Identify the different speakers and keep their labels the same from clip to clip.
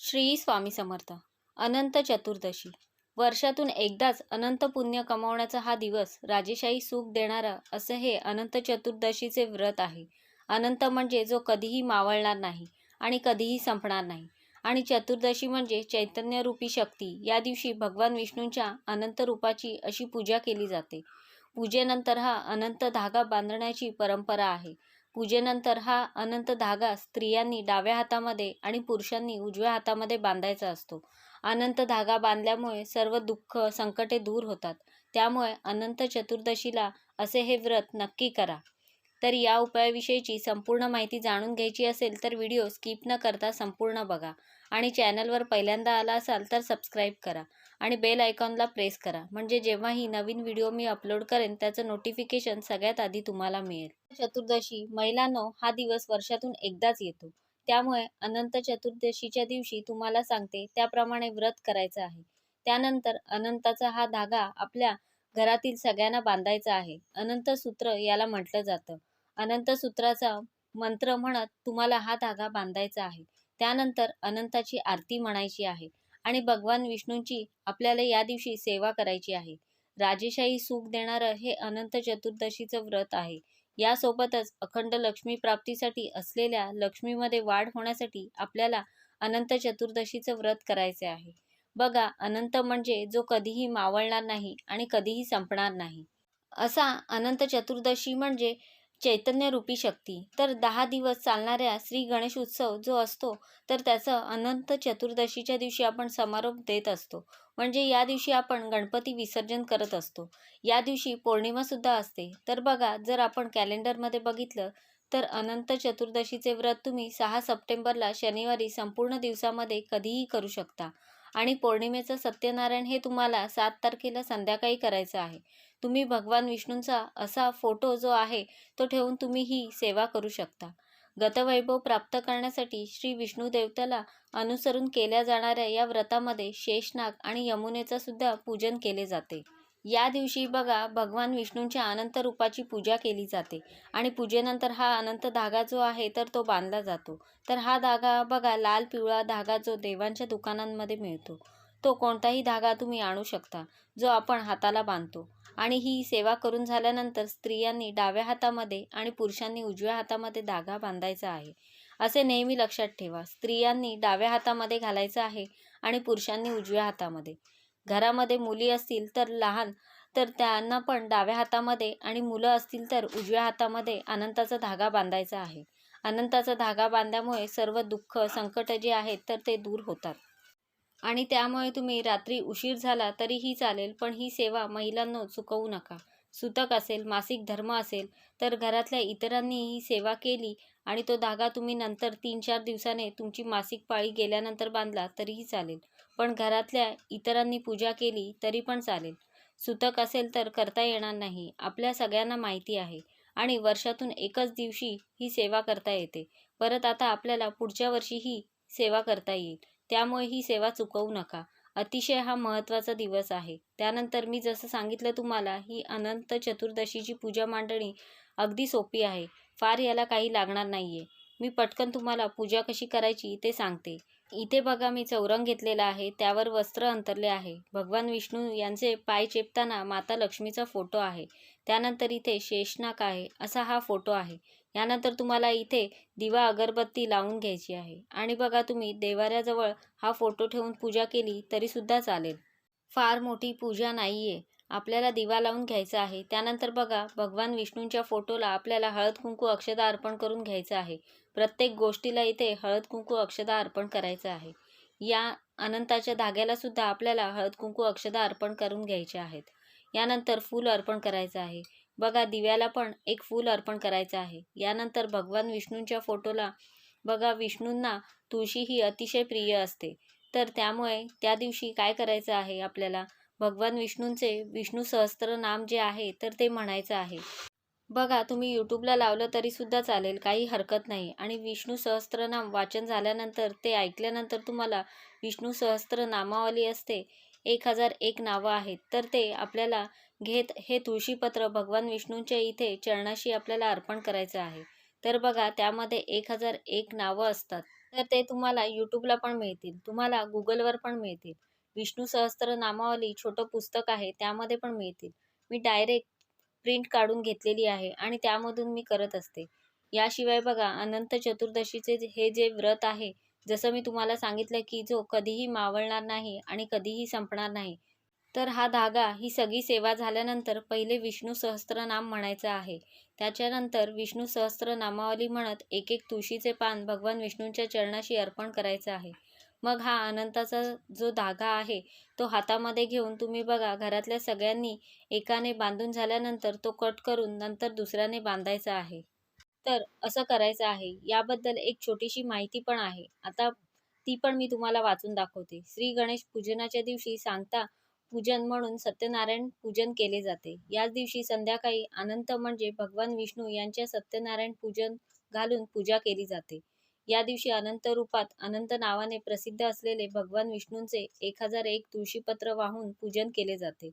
Speaker 1: श्री स्वामी समर्थ. अनंत चतुर्दशी. वर्षातून एकदाच अनंत पुण्य कमावण्याचा हा दिवस राजेशाही सुख देणारा असे हे अनंत चतुर्दशीचे व्रत आहे. अनंत म्हणजे जो कधीही मावळणार नाही आणि कधीही संपणार नाही. आणि चतुर्दशी म्हणजे चैतन्यरूपी शक्ती. या दिवशी भगवान विष्णूंच्या अनंत रूपाची अशी पूजा केली जाते. पूजेनंतर हा अनंत धागा बांधण्याची परंपरा आहे. पूजेनंतर हा अनंत धागा स्त्रियांनी डाव्या हातामध्ये आणि पुरुषांनी उजव्या हातामध्ये बांधायचा असतो. अनंत धागा बांधल्यामुळे सर्व दुःख संकटे दूर होतात. त्यामुळे अनंत चतुर्दशीला असे हे व्रत नक्की करा. तर या उपायाविषयीची संपूर्ण माहिती जाणून घ्यायची असेल तर व्हिडिओ स्किप न करता संपूर्ण बघा. आणि चॅनलवर पहिल्यांदा आला असाल तर सबस्क्राईब करा आणि बेल आयकॉनला प्रेस करा. म्हणजे जेव्हाही नवीन व्हिडिओ मी अपलोड करेन त्याचं नोटिफिकेशन सगळ्यात आधी तुम्हाला मिळेल. चतुर्दशी महिलांनो हा दिवस वर्षातून एकदाच येतो. त्यामुळे अनंत चतुर्दशीच्या दिवशी तुम्हाला सांगते त्याप्रमाणे व्रत करायचं आहे. त्यानंतर अनंताचा हा धागा आपल्या घरातील सगळ्यांना बांधायचा आहे. अनंत सूत्र याला म्हटलं जातं. अनंत सूत्राचा मंत्र म्हणत तुम्हाला हा धागा बांधायचा आहे. त्यानंतर अनंताची आरती म्हणायची आहे आणि भगवान विष्णूंची आपल्याला या दिवशी सेवा करायची आहे. राजेशाही सुख देणारं हे अनंत चतुर्दशीचं व्रत आहे. यासोबतच अखंड लक्ष्मी प्राप्तीसाठी असलेल्या लक्ष्मीमध्ये वाढ होण्यासाठी आपल्याला अनंत चतुर्दशीचं व्रत करायचे आहे. बघा अनंत म्हणजे जो कधीही मावळणार नाही आणि कधीही संपणार नाही. असा अनंत चतुर्दशी म्हणजे चैतन्यरूपी शक्ती. तर दहा दिवस चालणाऱ्या श्री गणेश उत्सव जो असतो तर त्याचं अनंत चतुर्दशीच्या दिवशी आपण समारोप देत असतो. म्हणजे या दिवशी आपण गणपती विसर्जन करत असतो. या दिवशी पौर्णिमासुद्धा असते. तर बघा जर आपण कॅलेंडरमध्ये बघितलं तर अनंत चतुर्दशीचे व्रत तुम्ही सहा सप्टेंबरला शनिवारी संपूर्ण दिवसामध्ये कधीही करू शकता. आणि पौर्णिमेचं सत्यनारायण हे तुम्हाला सात तारखेला संध्याकाळी करायचं आहे. तुम्ही भगवान विष्णूंचा असा फोटो जो आहे तो ठेवून तुम्ही ही सेवा करू शकता. गतवैभव प्राप्त करण्यासाठी श्री विष्णू देवताला अनुसरून केल्या जाणाऱ्या या व्रतामध्ये शेषनाग आणि यमुनेचं सुद्धा पूजन केले जाते. या दिवशी बघा भगवान विष्णूंच्या अनंत रूपाची पूजा केली जाते आणि पूजेनंतर हा अनंत धागा जो आहे तर तो बांधला जातो. तर हा धागा बघा लाल पिवळा धागा जो देवांच्या दुकानांमध्ये मिळतो. तो कोणताही धागा तुम्ही आणू शकता जो आपण हाताला बांधतो. आणि ही सेवा करून झाल्यानंतर स्त्रियांनी डाव्या हातामध्ये आणि पुरुषांनी उजव्या हातामध्ये धागा बांधायचा आहे. असे नेहमी लक्षात ठेवा स्त्रियांनी डाव्या हातामध्ये घालायचं आहे आणि पुरुषांनी उजव्या हातामध्ये. घरामध्ये मुली असतील तर लहान तर त्यांना पण डाव्या हातामध्ये आणि मुलं असतील तर उजव्या हातामध्ये अनंताचा धागा बांधायचा आहे. अनंताचा धागा बांधल्यामुळे सर्व दुःख संकट जे आहेत तर ते दूर होतात. आणि त्यामुळे तुम्ही रात्री उशीर झाला तरीही चालेल पण ही सेवा महिलांना चुकवू नका. सुतक असेल मासिक धर्म असेल तर घरातल्या इतरांनी ही सेवा केली आणि तो धागा तुम्ही नंतर तीन चार दिवसाने तुमची मासिक पाळी गेल्यानंतर बांधला तरीही चालेल. पण घरातल्या इतरांनी पूजा केली तरी पण चालेल. सुतक असेल तर करता येणार नाही आपल्या सगळ्यांना माहिती आहे आणि वर्षातून एकच दिवशी ही सेवा करता येते. परत आता आपल्याला पुढच्या वर्षी ही सेवा करता येईल. त्यामुळे ही सेवा चुकवू नका. अतिशय हा महत्त्वाचा दिवस आहे. त्यानंतर मी जसं सांगितलं तुम्हाला ही अनंत चतुर्दशीची पूजा मांडणी अगदी सोपी आहे. फार याला काही लागणार नाही आहे मी पटकन तुम्हाला पूजा कशी करायची ते सांगते. इथे बघा मी चौरंग घेतलेला आहे. त्यावर वस्त्र अंतरले आहे. भगवान विष्णू यांचे पाय चेपताना माता लक्ष्मीचा फोटो आहे. त्यानंतर इथे शेषनाग आहे. असा हा फोटो आहे. यानंतर तुम्हाला इथे दिवा अगरबत्ती लावून घ्यायची आहे. आणि बघा तुम्ही देवाऱ्याजवळ हा फोटो ठेवून पूजा केली तरीसुद्धा चालेल. फार मोठी पूजा नाही आहे आपल्याला दिवा लावून घ्यायचा आहे. त्यानंतर बघा भगवान विष्णूंच्या फोटोला आपल्याला हळद कुंकू अक्षदा अर्पण करून घ्यायचं आहे. प्रत्येक गोष्टीला इथे हळद कुंकू अक्षदा अर्पण करायचं आहे. या अनंताच्या धाग्याला सुद्धा आपल्याला हळद कुंकू अक्षदा अर्पण करून घ्यायचे आहेत. यानंतर फूल अर्पण करायचं आहे. बघा दिव्याला पण एक फूल अर्पण करायचं आहे. यानंतर भगवान विष्णूंच्या फोटोला बघा विष्णूंना तुळशी ही अतिशय प्रिय असते. तर त्यामुळे त्या दिवशी काय करायचं आहे आपल्याला? भगवान विष्णूंचे विष्णू सहस्त्र नाम जे आहे तर ते म्हणायचं आहे. बघा तुम्ही यूट्यूबला लावलं तरीसुद्धा चालेल काही हरकत नाही. आणि विष्णू सहस्त्रनाम वाचन झाल्यानंतर ते ऐकल्यानंतर तुम्हाला विष्णू सहस्त्र नामावली असते. एक हजार एक नावं आहेत. तर ते आपल्याला घेत हे तुळशीपत्र भगवान विष्णूंच्या इथे चरणाशी आपल्याला अर्पण करायचं आहे. तर बघा त्यामध्ये एक हजार एक नावं असतात. तर ते तुम्हाला यूट्यूबला पण मिळतील. तुम्हाला गुगलवर पण मिळतील. विष्णू सहस्त्र नामावली छोटं पुस्तक आहे त्यामध्ये पण मिळतील. मी डायरेक्ट प्रिंट काढून घेतलेली आहे आणि त्यामधून मी करत असते. याशिवाय बघा अनंत चतुर्दशीचे जे- हे जे व्रत आहे जसं मी तुम्हाला सांगितलं की जो कधीही मावळणार नाही आणि कधीही संपणार नाही तर हा धागा ही सगळी सेवा झाल्यानंतर पहिले विष्णू सहस्त्रनाम म्हणायचं आहे. त्याच्यानंतर विष्णू सहस्त्रनामावली म्हणत एक एक तुळशीचे पान भगवान विष्णूंच्या चरणाशी अर्पण करायचं आहे. मग हा अनंताचा जो धागा आहे तो हातामध्ये घेऊन तुम्ही बघा घरातल्या सगळ्यांनी एकाने बांधून झाल्यानंतर तो कट करून नंतर दुसऱ्याने बांधायचा आहे. तर असं करायचं आहे. याबद्दल एक छोटीशी माहिती पण आहे. आता ती पण मी तुम्हाला वाचून दाखवते. श्री गणेश पूजनाच्या दिवशी सांगता पूजन म्हणून सत्यनारायण पूजन केले जाते. याच दिवशी संध्याकाळी अनंत म्हणजे भगवान विष्णू यांच्या सत्यनारायण पूजन घालून पूजा केली जाते. या दिवशी अनंत रूपात अनंत नावाने प्रसिद्ध असलेले भगवान विष्णूंचे एक हजार एक तुळशीपत्र वाहून पूजन केले जाते.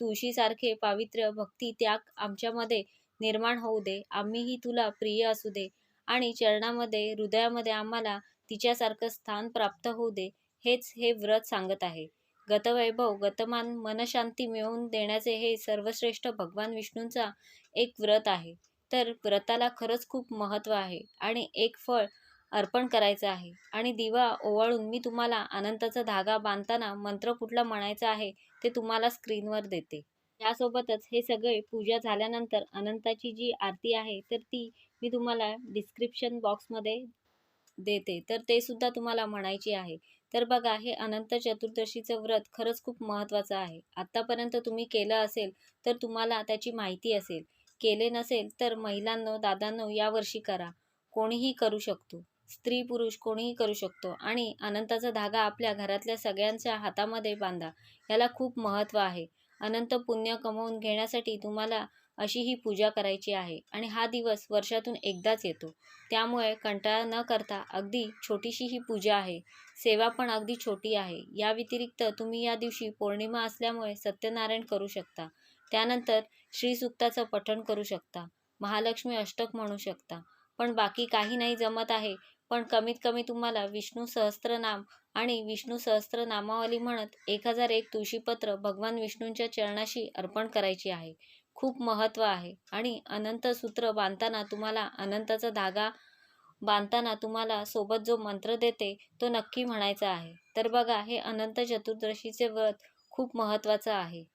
Speaker 1: तुळशीसारखे पावित्र्य भक्ती त्याग आमच्यामध्ये निर्माण होऊ दे. आम्हीही तुला प्रिय असू दे आणि चरणामध्ये हृदयामध्ये आम्हाला तिच्यासारखं स्थान प्राप्त होऊ दे हेच हे व्रत सांगत आहे. गतवैभव गतमान मनशांती मिळवून देण्याचे हे सर्वश्रेष्ठ भगवान विष्णूंचा एक व्रत आहे. तर व्रताला खरंच खूप महत्त्व आहे आणि एक फळ अर्पण करायचं आहे. आणि दिवा ओवाळून मी तुम्हाला अनंताचा धागा बांधताना मंत्र कुठला म्हणायचा आहे ते तुम्हाला स्क्रीनवर देते. त्यासोबतच हे सगळे पूजा झाल्यानंतर अनंताची जी आरती आहे तर ती मी तुम्हाला डिस्क्रिप्शन बॉक्समध्ये देते. तर ते सुद्धा तुम्हाला म्हणायची आहे. तर बघा हे अनंत चतुर्दशीचं व्रत खरंच खूप महत्त्वाचं आहे. आत्तापर्यंत तुम्ही केलं असेल तर तुम्हाला त्याची माहिती असेल. केले नसेल तर महिलांनो दादांनो यावर्षी करा. कोणीही करू शकतो. स्त्री पुरुष कोणीही करू शकतो. आणि अनंताचा धागा आपल्या घरातल्या सगळ्यांच्या हातामध्ये बांधा. याला खूप महत्त्व आहे. अनंत पुण्य कमवून घेण्यासाठी तुम्हाला अशी ही पूजा करायची आहे आणि हा दिवस वर्षातून एकदाच येतो. त्यामुळे कंटाळा न करता अगदी छोटीशी ही पूजा आहे. सेवा पण अगदी छोटी आहे. या व्यतिरिक्त तुम्ही या दिवशी पौर्णिमा असल्यामुळे सत्यनारायण करू शकता. त्यानंतर श्रीसुक्ताचं पठण करू शकता. महालक्ष्मी अष्टक म्हणू शकता. पण बाकी काही नाही जमत आहे पण कमीत कमी तुम्हाला विष्णू सहस्त्रनाम आणि विष्णू सहस्त्र नामावली म्हणत एक हजार एक तुळशीपत्र भगवान विष्णूंच्या चरणाशी अर्पण करायची आहे. खूप महत्त्व आहे आणि अनंत सूत्र बांधताना तुम्हाला अनंताचा धागा बांधताना तुम्हाला सोबत जो मंत्र देते तो नक्की म्हणायचा आहे. तर बघा हे अनंत चतुर्दशीचे व्रत खूप महत्त्वाचं आहे.